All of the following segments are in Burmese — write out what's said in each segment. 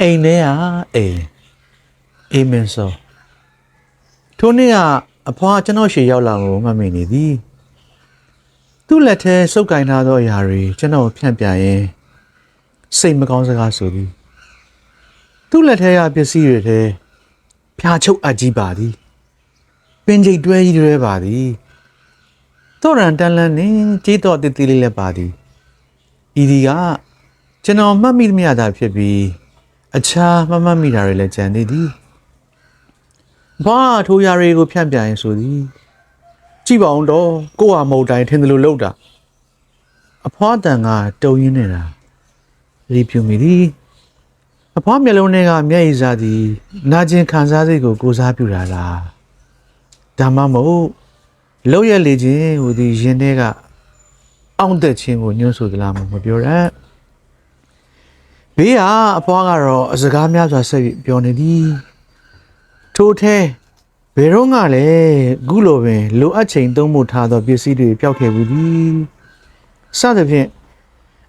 အိမ်ထဲကအိမ်အေးမင်းစောထိုနေ့ကအဖွားကျွန်တော်ရှေရောက်လာကိုမတ်မိနေသည်သူ့လက်ထဲစုပ်ကင်ထားသောအရာတွေကျွန်တော်ဖြန့်ပြရင်စိတ်မကောင်းစကားဆိုသည်သူ့လက်ထဲကပစ္စည်းတွေထဲဖြာချုပ်အပ်ကြီးပါသည်ပင်ကြိတ်တွဲကြီးတွဲပါသည်တော့ရန်တန်လန်းနေကြေးတော့တည်တည်လေးလည်းပါသည်ဤဒီကကျွန်တော်မှတ်မိသမျှသာဖြစ်ပြီး အခြားမမှတ်မိတာတွေလည်းကြံနေသည်ဘာထိုးရာတွေကိုဖြန့်ပြရင်ဆိုသည်ကြည့်ပါအောင်တော့ကိုယ့်ဟာမဟုတ်တိုင်းထင်တယ်လို့လုပ်တာအဖွားတန်ကတုံရင်းနေတာရီပြူမိသည်အဖွားမျက်လုံးထဲကမျက်ရည်စားသည်နာကျင်ခံစားစိတ်ကိုကိုစားပြုတာလားဒါမှမဟုတ်လောက်ရလေခြင်းဟူသည်ရင်ထဲကအောင့်တက်ခြင်းကိုညွှန်းဆိုသလားမမပြောရ ဘေးကအဖွားကတော့အစကားများစွာဆက်ပြီးပြောနေသည်ထို့ထဲဘယ်တော့ကလည်းခုလိုပင်လိုအပ်ချိန်သုံးဖို့ထားသောပစ္စည်းတွေပျောက်ခဲ့ဘူးသည်စသဖြင့်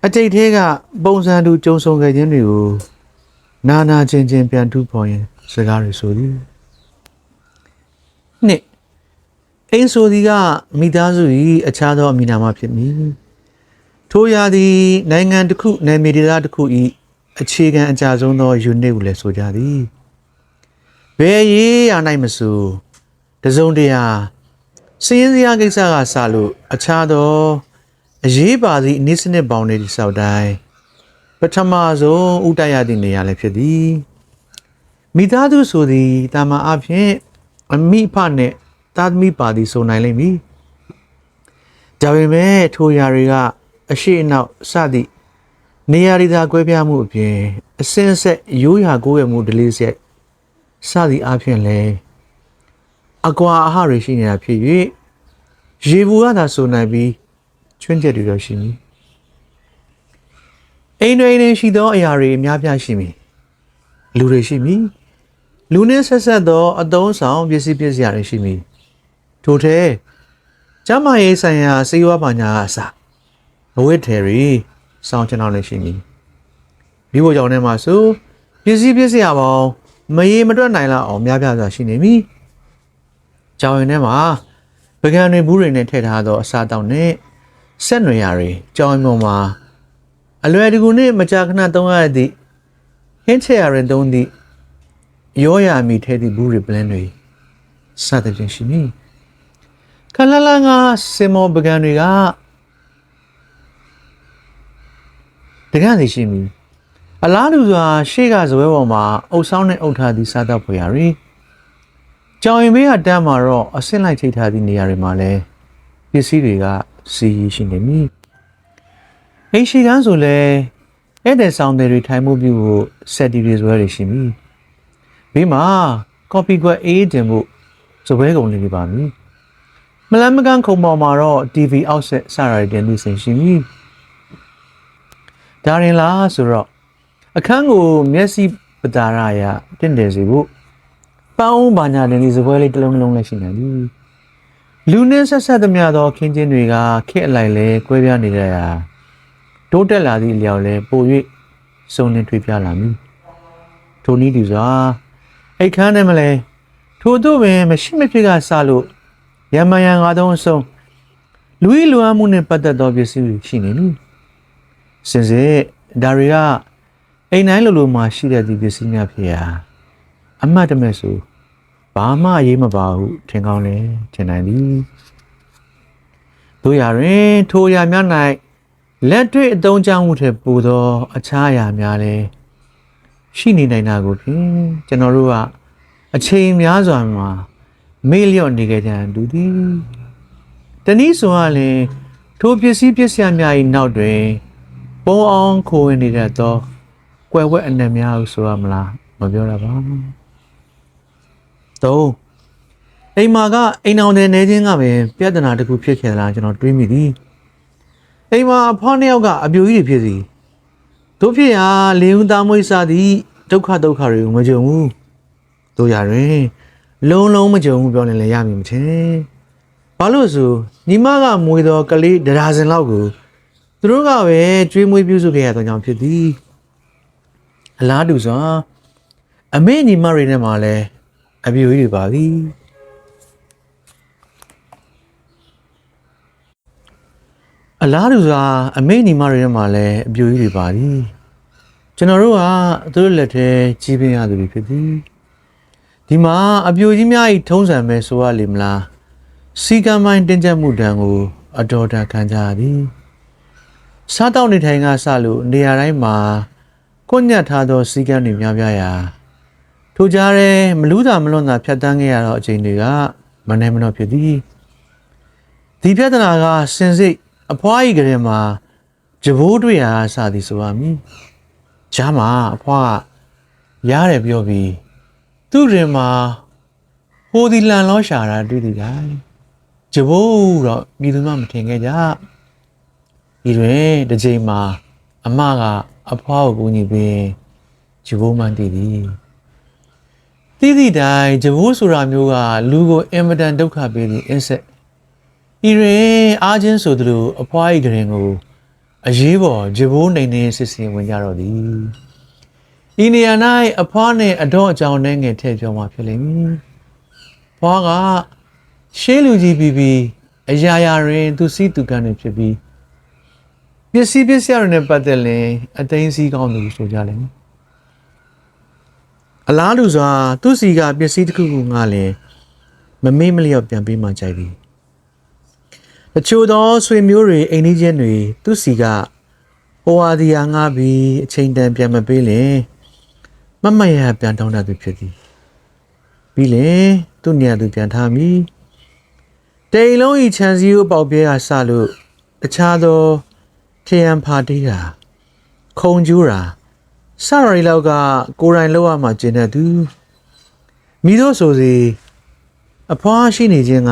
အတိတ်ထဲကပုံစံတူကြုံဆုံခဲ့ခြင်းတွေကိုနာနာချင်းချင်းပြန်ထူဖော်ရင်စကားတွေဆိုသည်နှစ်အိမ်ဆိုသည်ကမိသားစု၏အခြားသောအမိနာမဖြစ်မည်ထိုရာသည်နိုင်ငံတစ်ခုနယ်မြေဒေသတစ်ခု၏ အခြေခံအကြဆုံးသော unit ကိုလည်းဆိုကြသည်ဘယ်ရေးရနိုင်မဆိုတစုံတရာစည်ရင်းစရာကိစ္စကစလို့အခြားသောအရေးပါသည့်အနည်းစနစ်ပေါင်းတွေတိဆောက်တိုင်းပထမဆုံးဥတရသည့်နေရာလည်းဖြစ်သည်မိသားစုဆိုသည်တာမန်အဖြစ်အမိဖနှင့်သာသမီပါသည်ဆိုနိုင်လိမ့်မည်ဒါပေမဲ့ထိုຢာတွေကအရှိအနောက်စသည့် နေရာဒေသကွဲပြားမှုအပြင်အစင်းဆက်ရိုးရာကိုယ်ရမှုဒလေးဆက်စသည့်အဖြစ်လည်းအကွာအဟတွေရှိနေတာဖြစ်၍ရေဘူးကသာဆိုနိုင်ပြီးချွင်းချက်တွေတော့ရှိမည်အိမ်တွေနေရှိသောအရာတွေအများပြားရှိမည်လူတွေရှိမည်လူနှင့်ဆက်ဆက်သောအသုံးဆောင်ပစ္စည်းပစ္စည်းတွေရှိမည်ထို့ထဲကျမရေးဆိုင်ရာစေဝါပါညာအစအဝတ်ထည်တွေ စောင်းချင်အောင်လည်းရှိမည်မိဖို့ကြောင့်ထဲမှာဆိုပစ္စည်းပစ္စည်းအပေါင်းမရေမတွက်နိုင်လောက်အောင်များပြားစွာရှိနေမည်ကြောင်ရင်ထဲမှာပကံတွေဘူးတွေနဲ့ထည့်ထားသောအစာတောက်နဲ့ဆက်နွယ်ရာတွေကြောင်ရင်ပေါ်မှာအလွယ်တကူနဲ့မကြာခဏသုံးရသည့်ဟင်းချက်ရရင်သုံးသည့်ရောရမီထဲသည့်ဘူးတွေပလန်တွေစသဖြင့်ရှိမည်ခလလငါစင်မောပကံတွေက တကန့်စီရှိမည်အလားတူစွာရှေ့ကဇပွဲပေါ်မှာအုပ်ဆောင်နဲ့အုပ်ထားသည့်စားတော့ဖွယ်ရာတွေကြောင်ရင်ဘေးကတန်းမှာတော့အဆင့်လိုက်ချိတ်ထားသည့်နေရာတွေမှာလည်းပစ္စည်းတွေကစီးရှိနေမည်အိမ်ရှိကန်းဆိုလဲဧည့်သည်ဆောင်တွေထိုင်မှုပြုဖို့ဆက်တီတွေဇွဲတွေရှိမည်ဘေးမှာကော်ပီကွက်အေးတင်ဖို့ဇပွဲကုန်လေးတွေပါမည်မလန်းမကန်းခုံပေါ်မှာတော့ TV အောက်ဆက်စရတဲ့တင်သူစင်ရှိမည် ဒါရင်လားဆိုတော့အခန်းကိုမျက်စိပတာရရတင့်တယ်စီဖို့ပန်းအောင်ဘာညာတင်ဒီဇပွဲလေးတစ်လုံးတစ်လုံးလည်းရှိနေပြီလူနဲ့ဆက်ဆက်သမျှသောခင်းချင်းတွေကခက်အလိုက်လဲကွဲပြားနေကြရာတိုးတက်လာသည့်အလျောက်လဲပို၍စုံလင်ထွေးပြလာမည်ထိုနည်းတူစွာအိတ်ခမ်းနဲ့မလဲထို့သို့ပင်မရှိမဖြစ်ကစလို့ရမယံငါသုံးအစုံလူဤလူအမှုနှင့်ပတ်သက်သောပစ္စည်းတွေရှိနေမည် စင်စစ်ဒါတွေကအိမ်တိုင်းလိုလိုမှာရှိတဲ့ဒီပစ္စည်းများဖြစ်ရာအမှတ်တမဲ့ဆိုဘာမှအရေးမပါဟုထင်ကောင်းလဲထင်နိုင်သည်တို့ရတွင်ထိုအရာများ၌လက်တွေ့အသုံးချမှုထက်ပိုသော အခြားအရာများလည်းရှိနေနိုင်တာကိုဖြင့်ကျွန်တော်တို့ကအချိန်များစွာမှာမေ့လျော့နေကြကြတူသည်တနည်းဆိုရရင်ထိုပစ္စည်းပစ္စယများ၏နောက်တွင် ပုံအောင်ခိုးဝင်နေတတ်သောကွယ်ဝက်အနက်များဟုဆိုရမလားမပြောရပါဘူးသုံးအိမ်မာကအိမ်အောင်တဲ့နေချင်းကပင်ပြဿနာတစ်ခုဖြစ်ခဲ့သလားကျွန်တော်တွေးမိသည်အိမ်မှာအဖွားနှစ်ယောက်ကအပြိုကြီးတွေဖြစ်စီတို့ဖြစ်ရာလေဦးသားမွေးစားသည့်ဒုက္ခဒုက္ခတွေကိုမကြုံဘူးတို့ရရင် လုံးလုံးမကြုံဘူးပြောရင်လည်းရမည်မထင်ဘာလို့ဆိုညီမကမွေသောကလေးဒရာစင်လောက်ကို သူတို့ကပဲကျွေးမွေးပြုစုခဲ့ရတဲ့ကြောင့်ဖြစ်သည်အလားတူစွာအမေညီမတွေနဲ့မှလည်းအပြိုကြီးတွေပါပြီအလားတူစွာအမေညီမတွေနဲ့မှလည်းအပြိုကြီးတွေပါပြီကျွန်တော်တို့ကသူတို့လက်ထဲကြီးပင်ရသူတွေဖြစ်သည်ဒီမှာအပြိုကြီးများဤထုံးစံပဲဆိုရလိမ့်မလားစီကံမိုင်းတင်ကြပ်မှုတံကို အတော်တာခံကြရသည် စားတောက်နေထိုင်ကစလို့နေရာတိုင်းမှာကိုညတ်ထားသောစီကံတွေများပြားရာထိုကြားရဲမလူးတာမလွန်တာဖြတ်တန်းခဲ့ရတော့အချိန်တွေကမနေမတော့ဖြစ်သည်ဒီပြဿနာကစင်စိတ်အဖွားကြီးကလေးမှာကြဘိုးတွေ့ရာစသည်ဆိုရမည်ဂျားမှာအဖွားကရားတယ်ပြောပြီးသူ့ရင်မှာဟိုဒီလန်လောရှာတာတွေ့တယ်ကြာကြဘိုးတော့မိသူမမထင်ခဲ့ကြ ဒီတွင်တစ်ချိန်မှာ အမကအဖွားကိုကူညီပြီးကြဘိုးမှတည်သည်တိတိတိုင်းကြဘိုးဆိုတာမျိုးကလူကိုအင်မတန်ဒုက္ခပေးသည့်အင်းဆက်ဤတွင်အားချင်းဆိုသလိုအဖွားဤကရင်ကိုအရေးပေါ်ကြဘိုးနေနေစစ်စင်ဝင်ကြတော့သည်ဤနေရာ၌အဖွားနှင့်အတော့အကြောင်းနဲ့ငယ်ထည့်ပြောမှာဖြစ်လိမ့်မည်ဖွားကရှေးလူကြီးပြီးပြီးအရာရာတွင်သူစီးသူကန်တွေဖြစ်ပြီး ပစ္စည်းပစ္စည်းရနဲ့ပတ်သက်ရင်အသိန်းစည်းကောင်းသူဆိုကြလိမ့်မယ်အလားတူစွာသူစီကပစ္စည်းတစ်ခုခုငှားလင်မမေ့မလျော့ပြန်ပေးမှကြိုက်သည်တချို့သောဆွေမျိုးတွေအိမ်နီးချင်းတွေသူစီကဟိုဟာဒီဟာငှားပြီးအချိန်တန်ပြန်မပေးလင်မမရပြန်တောင်းတတ်သူဖြစ်သည်ပြီးလင်သူ့နေရာသူပြန်ထားမိတိမ်လုံးဤချန်စီကိုပေါက်ပြဲကစလို့တခြားသော ထရန်ဖာတေးတာခုံကျူးတာစရီလောက်ကကိုယ်တိုင်လောက်ရမှကျင်တဲ့သူမိတို့ဆိုစီအဖွားရှိနေခြင်းက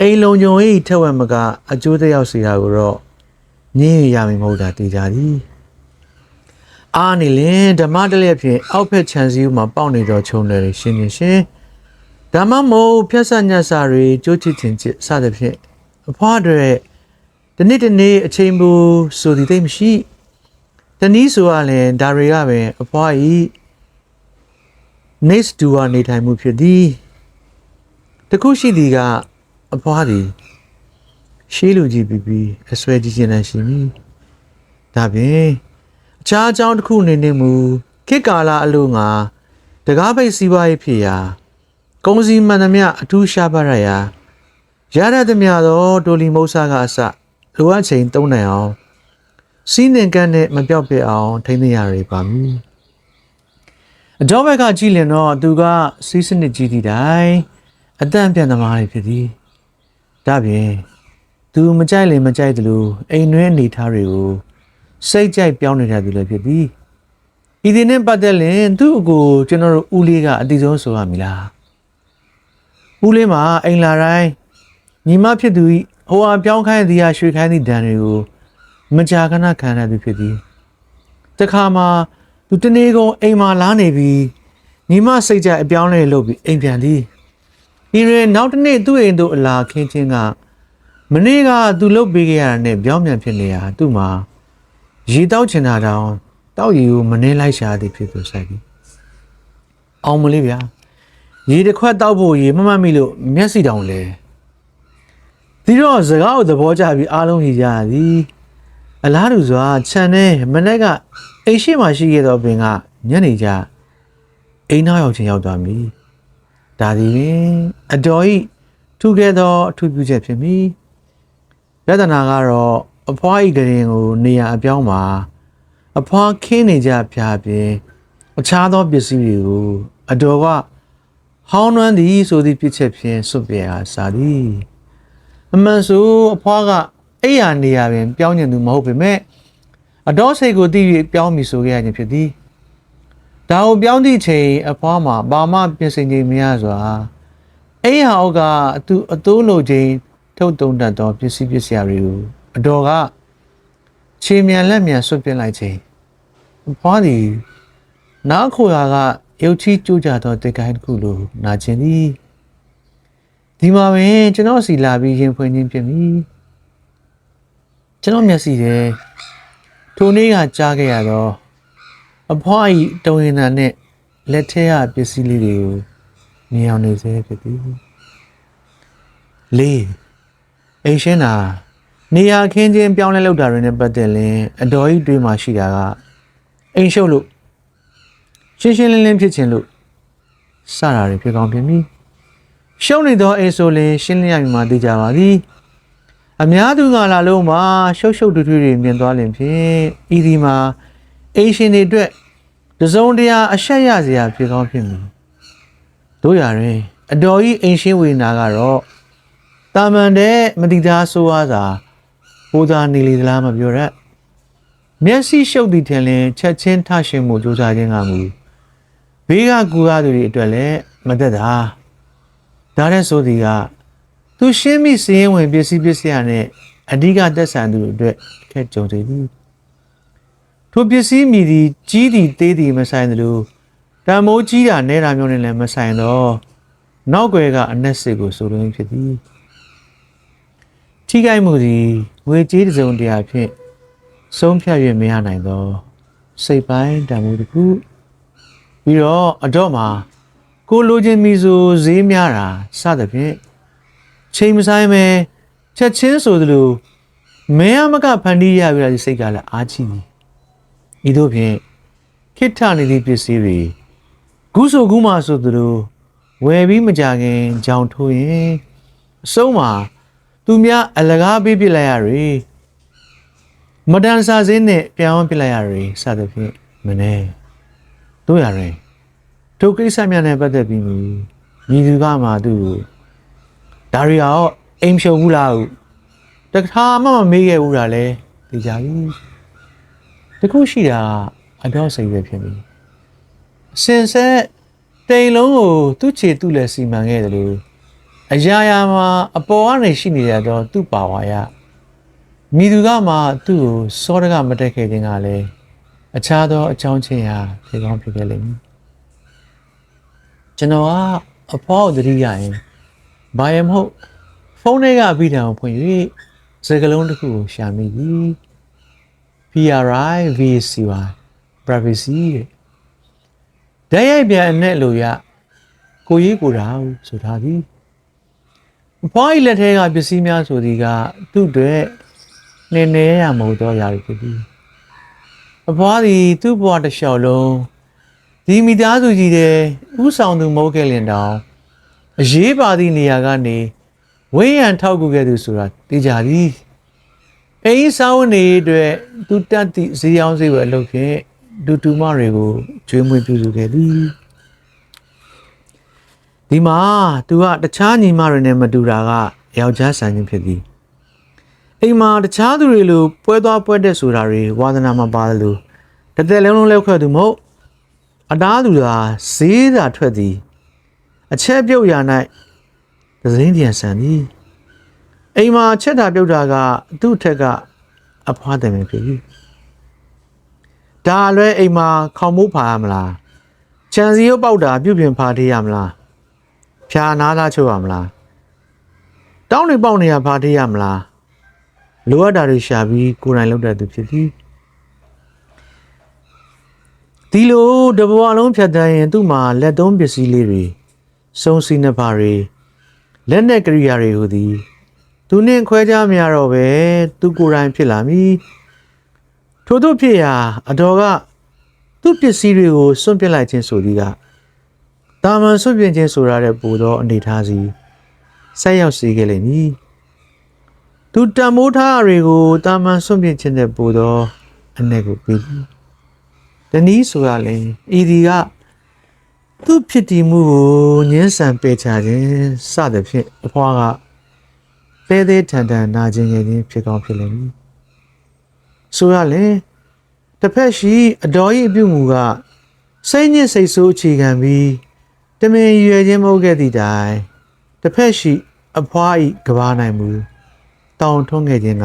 အိမ်လုံးကြုံ၏ထက်ဝက်မကအကျိုးသက်ရောက်စေတာကိုတော့ညင်းရရမည်မဟုတ်တာသိကြသည်အားနေလင်ဓမ္မတလျက်ဖြင့်အောက်ဖက်ခြံစည်းမှာပေါက်နေသောခြုံတွေရှင်းနေရှင်ဓမ္မမို့ဖြတ်ဆက်ညတ်စာတွေကြိုးချစ်ခြင်းချစ်စသဖြင့်အဖွားတွေ ဒီနေ့ဒီနေ့အချိန်ဘူးဆိုသည်သိမရှိတနည်းဆိုရရင်ဒါတွေကပင်အဖွားဤ next to နေထိုင်မှုဖြစ်သည်တခုရှိသည်ကအဖွားသည်ရှေးလူကြီးပြီးပြီးအဆွဲကြီးခြင်းနဲ့ရှိမည်ဒါပြင်အခြားအကြောင်းတစ်ခုအနေနဲ့မူခေတ်ကာလအလို့ငါတကားပိတ်စီးပွားရေးဖြစ်ရာကုံစီမှန်သမျှအထူးရှားပါရရာရရသမျှသောဒိုလီမုတ်ဆာကအစ လိုအပ်ချိန်သုံးနိုင်အောင်စီးနှင်ကန်းနဲ့မပြောက်ပြအောင်ထိန်းသိမ်းရရပါမည်အကြောဘက်ကကြည့်လင်တော့သူကစီးစနစ်ကြီးသည့်တိုင်အတန့်ပြန်သမားတွေဖြစ်သည်ဒါပြင်သူမကြိုက်လည်းမကြိုက်သလိုအိမ်နှွဲအနေထားတွေကိုစိတ်ကြိုက်ပြောင်းနေတဲ့သူလည်းဖြစ်သည်ဤဒီနဲ့ပတ်သက်ရင်သူ့အကိုကျွန်တော်တို့ဦးလေးကအတိဆုံးဆိုရမည်လားဦးလေးမှာအိမ်လာတိုင်းညီမဖြစ်သူ ဤဟိုအပြောင်းခိုင်းသည်ဟာရွှေခိုင်းသည့်ဒဏ်တွေကိုမကြာခဏခံရသူဖြစ်သည်တခါမှာသူတနေ့ကုန်အိမ်မှာလာနေပြီးညီမစိတ်ကြအပြောင်းလဲလုပ်ပြီးအိမ်ပြန်သည်ဒီရင်နောက်တစ်နေ့သူ့အိမ်သို့အလာခင်းချင်းကမနေ့ကသူလှုပ်ပေးခဲ့ရတဲ့နဲ့ပြောင်းပြန်ဖြစ်နေရသူ့မှာရေတောက်ချင်တာတောင်တောက်ရီကိုမနှင်းလိုက်ရှာသည်ဖြစ်သူဆိုင်ပြီအောင်မလေးဗျာရေတစ်ခွက်တောက်ဖို့ရေမမတ်မိလို့မျက်စိတောင်လဲ ဒီတော့စကားကိုသဘောကျပြီးအားလုံးရကြသည်အလားတူစွာခြံနဲ့မနေ့ကအိမ်ရှိမှရှိခဲ့သောပင်ကညနေကျအိမ်နောက်ရောက်ချင်းရောက်သွားပြီဒါသည်ပင်အတော်ဤထူခဲ့သောအထူးပြုချက်ဖြစ်မည်ယတနာကတော့အဖွားဤကရင်ကိုနေရာအပြောင်းမှာအဖွားခင်းနေကြဖျားပြင်အခြားသောပစ္စည်းတွေကိုအတော်ကဟောင်းနှွမ်းသည်ဆိုသည့်ပြစ်ချက်ဖြင့်စွန့်ပြအားစားသည် အမှန်ဆိုအဖွားကအဲ့ရနေရာပင်ပြောင်းကျင်သူမဟုတ်ပေမဲ့အတော်စိတ်ကိုတည်၍ပြောင်းပြီဆိုခဲ့ရခြင်းဖြစ်သည်ဒါကိုပြောင်းသည့်ချိန်အဖွားမှာဘာမှပြင်ဆင်ခြင်းမရစွာအဲ့ဟာအောက်ကအသူအတိုးလိုခြင်းထုတ်တုံတတ်သောပစ္စည်းပစ္စည်းတွေကိုအတော်ကခြေမြန်လက်မြန်ဆွတ်ပစ်လိုက်ခြင်းအဖွားသည်နားခိုရာကရုတ်ချီးကြိုးကြသောတေကိုင်းတစ်ခုလိုနာကျင်သည် ဒီမှာပင်ကျွန်တော်စီလာပြီးရင်ဖွင့်ခြင်းဖြစ်မည်ကျွန်တော်မျက်စိထဲထိုနေ့ကကြားခဲ့ရသောအဖွားဤတဝင်းနာနဲ့လက်ထဲကပစ္စည်းလေးတွေကိုမြင်အောင်နေစေဖြစ်သည်လေးအိမ်ရှင်းတာနေရာခင်းချင်းပြောင်းလဲလောက်တာတွေနဲ့ပတ်သက်ရင်အတော်ကြီးတွေးမှရှိတာကအိမ်ရှုပ်လို့ရှင်းရှင်းလင်းလင်းဖြစ်ခြင်းလို့စတာတွေဖြစ်ကောင်းဖြစ်မ ည်ရှုံးနေသောအိမ်ဆိုရင်ရှင်းလင်းရမည်မှာသိကြပါသည်အများသူကလာလုံးမှာရှုပ်ရှုပ်ထွေးထွေးတွေမြင်သွားလင်ဖြင့်ဤဒီမှာအိမ်ရှင်တွေအတွက်တစုံတရာအဆက်ရစရာဖြစ်ကောင်းဖြစ်မည်တို့ရရင်အတော်ကြီးအိမ်ရှင်ဝေနာကတော့တာမန်တဲ့မတိသားဆိုးဝါးစာဟိုသာနေလေသလားမပြောရက်မျက်စိရှုပ်သည်ထင်လင်ချက်ချင်းထရှင်မှုစူးစမ်းခြင်းကမူဘေးကကူရသူတွေအတွက်လည်းမသက်တာ ဒါတဲ့ဆိုသည်ကသူရှင်းမိစည်ရင်ဝင်ပစ္စည်းပစ္စည်းရနဲ့အဓိကသက်ဆိုင်သူတွေအတွက်အခက်ကြုံစေသည်ထိုပစ္စည်းမိသည်ကြီးသည်သေးသည်မဆိုင်သလိုတံမိုးကြီးတာနဲတာမျိုးနဲ့လည်းမဆိုင်တော့နောက်ွယ်ကအနက်စစ်ကိုဆိုလိုရင်းဖြစ်သည်ထိခိုက်မှုသည်ငွေကြေးတစ်စုံတရာဖြင့်ဆုံးဖြတ်၍မရနိုင်သော စိတ်ပိုင်းတံမိုးတစ်ခုပြီးတော့အတော့မှာ ကိုလိုချင်မီဆိုဈေးများတာစသဖြင့်ချိန်မဆိုင်ပဲချက်ချင်းဆိုသလိုမင်းအမကဖန်တီးရပြတဲ့စိတ်ကလည်းအားကြီးသည်ဤသို့ဖြင့်ခိထနေသည့်ပစ္စည်းတွေဂုဆိုဂုမာဆိုသလိုဝယ်ပြီးမကြခင်ကြောင်ထိုးရင်အဆုံးမှာသူများအလကားပေးပြလိုက်ရတွေမတန်စာစင်းနဲ့ပြောင်းပြလိုက်ရတွေစသဖြင့်မနေတို့ရရင် တို့ကိစ္စများနဲ့ပတ်သက်ပြီးမိသူကမှသူ့ကိုဒါရီရောအိမ်ဖြုံဘူးလားဟုတခါမှမမေးခဲ့ဘူးတာလဲသိကြပြီတခုရှိတာအတော့စိတ်ပဲဖြစ်ပြီအစင်ဆက်တိမ်လုံးကိုသူ့ခြေသူ့လက်စီမံခဲ့တယ်လို့အရာရာမှာအပေါ်ကနေရှိနေရတော့သူ့ပါဝါရမိသူကမှသူ့ကိုစောတကမတက်ခဲ့ခြင်းကလည်းအခြားသောအကြောင်းချင်းဟာဖြစ်ကောင်းဖြစ်ခဲ့လိမ့်မယ် ကျွန်တော်ကအဖေါ်သတိရရင်ဘာရမဟုတ်ဖုန်းထဲကအပြီးတံကိုဖွင့်၍စကလုံးတစ်ခုကိုရှာမိပြီ PRI VCY privacy တဲ့တရိုက်ပြန်အနဲ့လို့ရကိုရေးကိုတာဆိုထားသည်အဖွားဤလက်ထဲကပစ္စည်းများဆိုသည်ကသူ့အတွက်နေနေရမဟုတ်တော့ရာဖြစ်သည်အဖွားသည်သူ့ဘဝတစ်လျှောက်လုံး ဒီမိသားစုကြီးတဲ့ဥဆောင်သူမဟုတ်ခဲ့လင်တောင်အရေးပါသည့်နေရာကနေဝိညာဉ်ထောက်ကူခဲ့သူဆိုတာသိကြသည်အိမ်ဆောင်းနေအတွက်သူတတ်သည့်ဈေးအောင်ဈေးဝယ်အလုပ်ဖြင့်ဒူတူမတွေကိုကျွေးမွေးပြုစုခဲ့သည်ဒီမှာသူကတခြားညီမတွေနဲ့မတူတာကယောက်ျားဆန်ခြင်းဖြစ်သည်အိမ်မှာတခြားသူတွေလိုပွဲသွားပွဲတက်ဆိုတာတွေဝါသနာမပါတယ်လို့တသက်လုံးလုံးလောက်ခွဲသူမဟုတ် အတားသူသာဈေးသာထွက်သည်အချက်ပြုတ်ရာ၌သစင်းပြန်ဆန်သည်အိမ်မှာချက်တာပြုတ်တာကသူ့ထက်ကအဖွားတယ်ပဲဖြစ်ပြီဒါအလွဲအိမ်မှာခေါင်မိုးဖာရမလားခြံစည်းရုပ်ပေါက်တာပြုတ်ပြင်ဖာထေးရမလားဖြာနာသားချုပ်ရမလားတောင်းနေပေါက်နေရဖာထေးရမလားလိုအပ်တာတွေရှာပြီးကိုယ်တိုင်လုပ်တတ်သူဖြစ်သည် ဒီလိုတဘဝလုံးဖြတ်တန်းရင်သူ့မှာလက်သုံးပစ္စည်းလေးတွေစုံစီနှစ်ပါးတွေလက်နဲ့ကရိယာတွေဟူသည်သူနှင့်ခွဲခြားမရတော့ပဲသူကိုယ်တိုင်ဖြစ်လာမည်ထို့သို့ဖြစ်ရာအတော်ကသူ့ပစ္စည်းတွေကိုစွန့်ပစ်လိုက်ခြင်းဆိုသည်ကတာမန်စွန့်ပစ်ခြင်းဆိုရတဲ့ပူသောအနေထားစီဆက်ရောက်စေခဲ့လိမ့်မည်သူတံမိုးထားတွေကိုတာမန်စွန့်ပစ်ခြင်းတဲ့ပူသောအနေကိုပြီး တနည်းဆိုရလဲဤဒီကသူ့ဖြစ်တည်မှုကိုညှင်းဆန်ပယ်ချခြင်းစသဖြင့်အဖွားကသေးသေးထန်ထန်နာကျင်ငယ်ခြင်းဖြစ်ကောင်းဖြစ်လိမ့်မည်ဆိုရလဲတစ်ဖက်ရှိအတော်၏အပြုမူကစိတ်ညစ်စိတ်ဆိုးအခြေခံပြီးတမင်ရွယ်ခြင်းမဟုတ်ခဲ့သည့်တိုင်တစ်ဖက်ရှိအဖွား၏ကဘာနိုင်မူတောင်းထုံးခဲ့ခြင်းက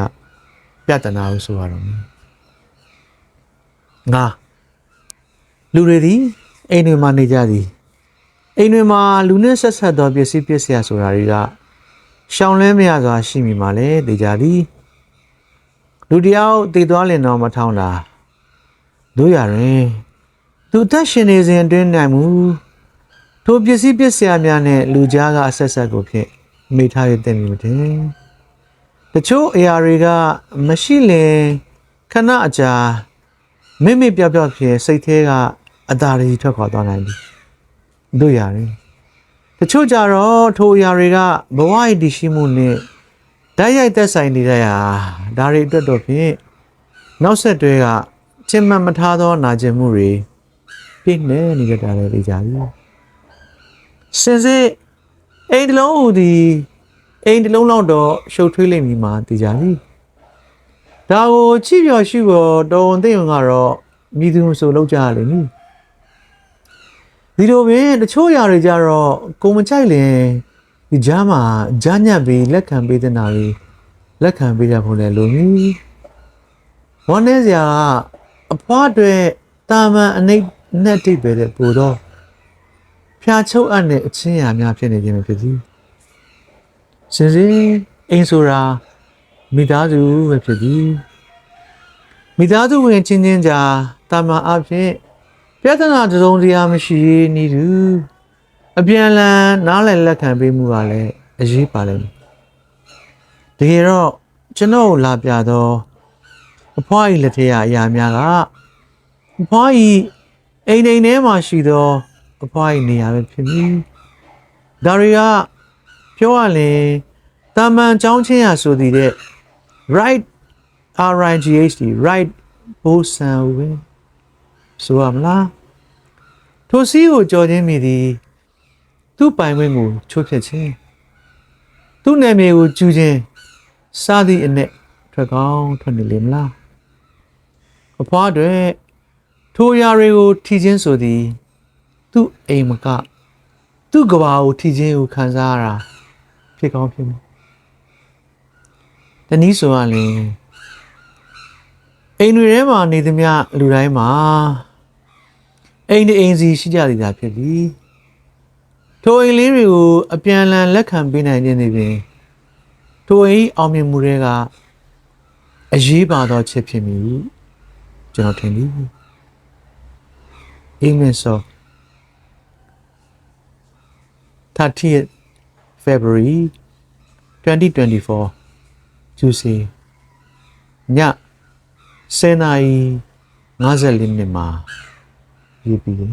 ပြတနာဟုဆိုရတော့မည်ငါ လူတွေသည်အိမ်တွေမှာနေကြသည်အိမ်တွေမှာလူနဲ့ဆက်ဆက်သောပစ္စည်းပစ္စယဆိုတာတွေကရှောင်လဲမရစွာရှိမိမှာလေသိကြသည်လူတယောက်တည်သွားလင်တော့မထောင်းတာတို့ရရင်သူအသက်ရှင်နေစဉ်အတွင်းနိုင်မူထိုပစ္စည်းပစ္စယများနဲ့လူကြားကအဆက်ဆက်ကိုဖြင့်မိထားရတဲ့မိမတင်တချို့အရာတွေကမရှိလင်ခဏအကြာမိမိပြောက်ပြောက်ဖြင့်စိတ်သေးက အသာရည်ထွက်ခွာသွားနိုင်သည်တို့ရတယ်တချို့ကြတော့ထိုအရာတွေကဘဝရည်တည်ရှိမှုနဲ့တိုက်ရိုက်သက်ဆိုင်နေကြရာဒါတွေအတွက်တော့ဖြင့်နောက်ဆက်တွဲကချင်မှတ်မထားသောနာကျင်မှုတွေပြည့်နေနေကြတာလေကြပြီစင်စစ်အိမ်တစ်လုံးဟူသည်အိမ်တစ်လုံးလောက်တော့ရှုပ်ထွေးလိမ့်မည်မှာသိကြပြီဒါကိုချိပြော်ရှိပေါ်တော်ဝန်သိရင်ကတော့မိသူမဆိုလောက်ကြရလိမ့်မည် ဒီလိုပင်တချို့ຢာတွေကြတော့ကိုမကြိုက်လင်ဒီကြားမှာကြားညက်ပြီးလက်ခံပေးတဲ့နာတွေလက်ခံပေးရဖို့လဲလိုမည်ဝမ်းနေစရာကအဖွားတွေတာမန်အနိတ်နဲ့တိတ်ပဲတဲ့ပို့တော့ဖျားချုပ်အပ်တဲ့အချင်းရာများဖြစ်နေခြင်းပဲဖြစ်သည်စင်စင်အိမ်ဆိုတာမိသားစုပဲဖြစ်သည်မိသားစုဝင်ချင်းချင်းကြာတာမန်အဖြစ် ပြဿနာတစ်စုံတရာမရှိနေသူအပြန်အလှန်နားလည်လက်ခံပေးမှုကလည်းအရေးပါလိမ့်မယ်တကယ်တော့ကျွန်တော်လာပြတော့အဖွားကြီးလက်ထက်ရအရာများကအဖွားကြီးအိမ်အိမ်ထဲမှာရှိသောအဖွားကြီးနေရာပဲဖြစ်ပြီဒါတွေကပြောရရင်တာမန်ချောင်းချင်းရဆိုသည်တဲ့ right RIGHT right ဘိုးဆန်ဝင် ဆိုရမလားထိုစီးကိုကြော်ချင်းမိသည်သူ့ပိုင်ခွင့်ကိုချိုးဖျက်ခြင်းသူ့နာမည်ကိုကျူးခြင်းစားသည့်အနဲ့ထွက်ကောင်းထွက်နေလေမလားအဖွားတွေထိုအရာတွေကိုထီချင်းဆိုသည် သူ့အိမ်မက သူ့ကဘာကိုထီချင်းကိုခံစားရတာဖြစ်ကောင်းဖြစ်မယ်တနည်းဆိုရရင်အိမ်တွေထဲမှာနေသမျှလူတိုင်းမှာ အိမ်ဒီအိမ်စီရှိကြသည်သာဖြစ်သည်ထိုအိမ်လေးတွေကိုအပြန်အလှန်လက်ခံပေးနိုင်ခြင်းတွေဖြင့်ထိုအိမ်အောင်မြင်မှုတွေကအရေးပါသောချက်ဖြစ်မည်ဟုကျွန်တော်ထင်သည်အာမင်ဆို 30th February 2024 Tuesday ည10:54မိနစ်မှာ ရေးပြီးတယ်